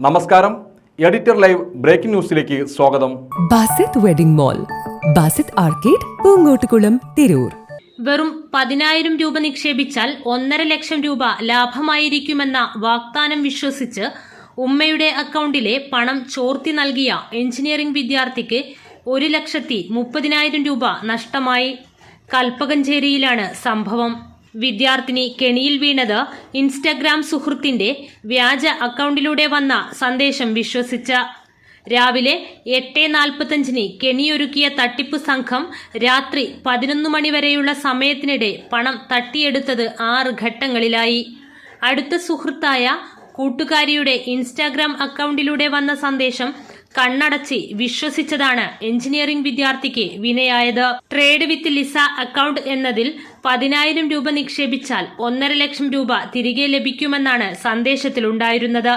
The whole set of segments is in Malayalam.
നമസ്കാരം. എഡിറ്റർ ലൈവ് ബ്രേക്കിംഗ് ന്യൂസിലേക്ക് സ്വാഗതം. Basith wedding mall Basith arcade Poongottukulam Tirur. വെറും പതിനായിരം രൂപ നിക്ഷേപിച്ചാൽ ഒന്നര ലക്ഷം രൂപ ലാഭമായിരിക്കുമെന്ന വാഗ്ദാനം വിശ്വസിച്ച് ഉമ്മയുടെ അക്കൗണ്ടിലെ പണം ചോർത്തി നൽകിയ എഞ്ചിനീയറിംഗ് വിദ്യാർത്ഥിക്ക് ഒരു ലക്ഷത്തി മുപ്പതിനായിരം രൂപ നഷ്ടമായി. കൽപ്പകഞ്ചേരിയിലാണ് സംഭവം. വിദ്യാർത്ഥിനി കെണിയിൽ വീണത് ഇൻസ്റ്റഗ്രാം സുഹൃത്തിന്റെ വ്യാജ അക്കൗണ്ടിലൂടെ വന്ന സന്ദേശം വിശ്വസിച്ച. രാവിലെ എട്ട് നാൽപ്പത്തഞ്ചിന് കെണിയൊരുക്കിയ തട്ടിപ്പ് സംഘം രാത്രി പതിനൊന്ന് മണിവരെയുള്ള സമയത്തിനിടെ പണം തട്ടിയെടുത്തത് ആറ് ഘട്ടങ്ങളിലായി. അടുത്ത സുഹൃത്തായ കൂട്ടുകാരിയുടെ ഇൻസ്റ്റാഗ്രാം അക്കൗണ്ടിലൂടെ വന്ന സന്ദേശം കണ്ണടച്ച് വിശ്വസിച്ചതാണ് എഞ്ചിനീയറിംഗ് വിദ്യാർത്ഥിക്ക് വിനയായത്. ട്രേഡ് വിത്ത് ലിസ അക്കൗണ്ട് എന്നതിൽ പതിനായിരം രൂപ നിക്ഷേപിച്ചാൽ ഒന്നര ലക്ഷം രൂപ തിരികെ ലഭിക്കുമെന്നാണ് സന്ദേശത്തിലുണ്ടായിരുന്നത്.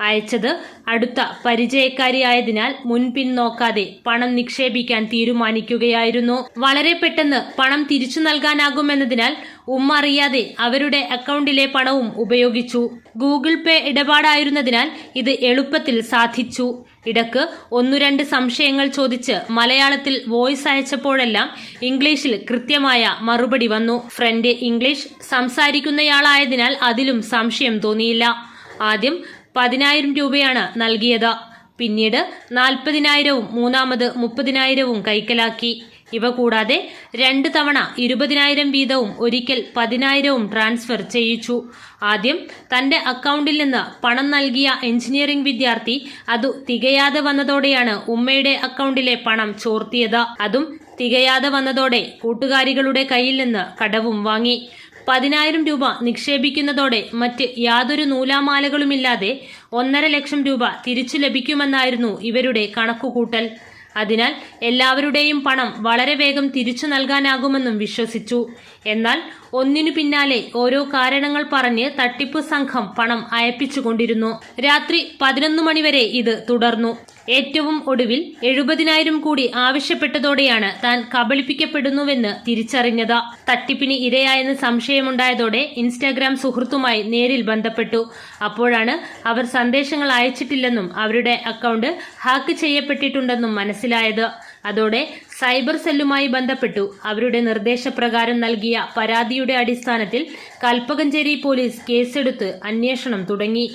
അയച്ചത്. അടുത്ത പരിചയക്കാരിയായതിനാൽ മുൻപിൻ നോക്കാതെ പണം നിക്ഷേപിക്കാൻ തീരുമാനിക്കുകയായിരുന്നു. വളരെ പെട്ടെന്ന് പണം തിരിച്ചു നൽകാനാകുമെന്നതിനാൽ ഉമ്മ അറിയാതെ അവരുടെ അക്കൗണ്ടിലെ പണവും ഉപയോഗിച്ചു. ഗൂഗിൾ പേ ഇടപാടായിരുന്നതിനാൽ ഇത് എളുപ്പത്തിൽ സാധിച്ചു. ഇടയ്ക്ക് ഒന്നു രണ്ട് സംശയങ്ങൾ ചോദിച്ച് മലയാളത്തിൽ വോയിസ് അയച്ചപ്പോഴെല്ലാം ഇംഗ്ലീഷിൽ കൃത്യമായ മറുപടി വന്നു. ഫ്രണ്ട് ഇംഗ്ലീഷ് സംസാരിക്കുന്നയാളായതിനാൽ അതിലും സംശയം തോന്നിയില്ല. ആദ്യം പതിനായിരം രൂപയാണ് നൽകിയത്. പിന്നീട് നാൽപ്പതിനായിരവും മൂന്നാമത് മുപ്പതിനായിരവും കൈക്കലാക്കി. ഇവ കൂടാതെ രണ്ട് തവണ ഇരുപതിനായിരം വീതവും ഒരിക്കൽ പതിനായിരവും ട്രാൻസ്ഫർ ചെയ്യിച്ചു. ആദ്യം തന്റെ അക്കൗണ്ടിൽ നിന്ന് പണം നൽകിയ എഞ്ചിനീയറിംഗ് വിദ്യാർത്ഥി അതു തികയാതെ വന്നതോടെയാണ് ഉമ്മയുടെ അക്കൗണ്ടിലെ പണം ചോർത്തിയത്. അതും തികയാതെ വന്നതോടെ കൂട്ടുകാരികളുടെ കയ്യിൽ നിന്ന് കടവും വാങ്ങി. പതിനായിരം രൂപ നിക്ഷേപിക്കുന്നതോടെ മറ്റ് യാതൊരു നൂലാമാലകളുമില്ലാതെ ഒന്നര ലക്ഷം രൂപ തിരിച്ചു ലഭിക്കുമെന്നായിരുന്നു ഇവരുടെ കണക്കുകൂട്ടൽ. അതിനാൽ എല്ലാവരുടെയും പണം വളരെ വേഗം തിരിച്ചു നൽകാനാകുമെന്നും വിശ്വസിച്ചു. എന്നാൽ ഒന്നിനു പിന്നാലെ ഓരോ കാരണങ്ങൾ പറഞ്ഞ് തട്ടിപ്പ് സംഘം പണം അയപ്പിച്ചുകൊണ്ടിരുന്നു. രാത്രി പതിനൊന്ന് മണിവരെ ഇത് തുടർന്നു. ഏറ്റവും ഒടുവിൽ എഴുപതിനായിരം കൂടി ആവശ്യപ്പെട്ടതോടെയാണ് താൻ കബളിപ്പിക്കപ്പെടുന്നുവെന്ന് തിരിച്ചറിഞ്ഞത്. തട്ടിപ്പിന് ഇരയായെന്ന് സംശയമുണ്ടായതോടെ ഇൻസ്റ്റാഗ്രാം സുഹൃത്തുമായി നേരിൽ ബന്ധപ്പെട്ടു. അപ്പോഴാണ് അവർ സന്ദേശങ്ങൾ അയച്ചിട്ടില്ലെന്നും അവരുടെ അക്കൗണ്ട് ഹാക്ക് ചെയ്യപ്പെട്ടിട്ടുണ്ടെന്നും മനസ്സിലായത്. അതോടെ സൈബർ സെല്ലുമായി ബന്ധപ്പെട്ടു. അവരുടെ നിർദ്ദേശപ്രകാരം നൽകിയ പരാതിയുടെ അടിസ്ഥാനത്തിൽ കൽപ്പകഞ്ചേരി പോലീസ് കേസെടുത്ത് അന്വേഷണം തുടങ്ങി.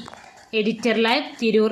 Editor live Tirur.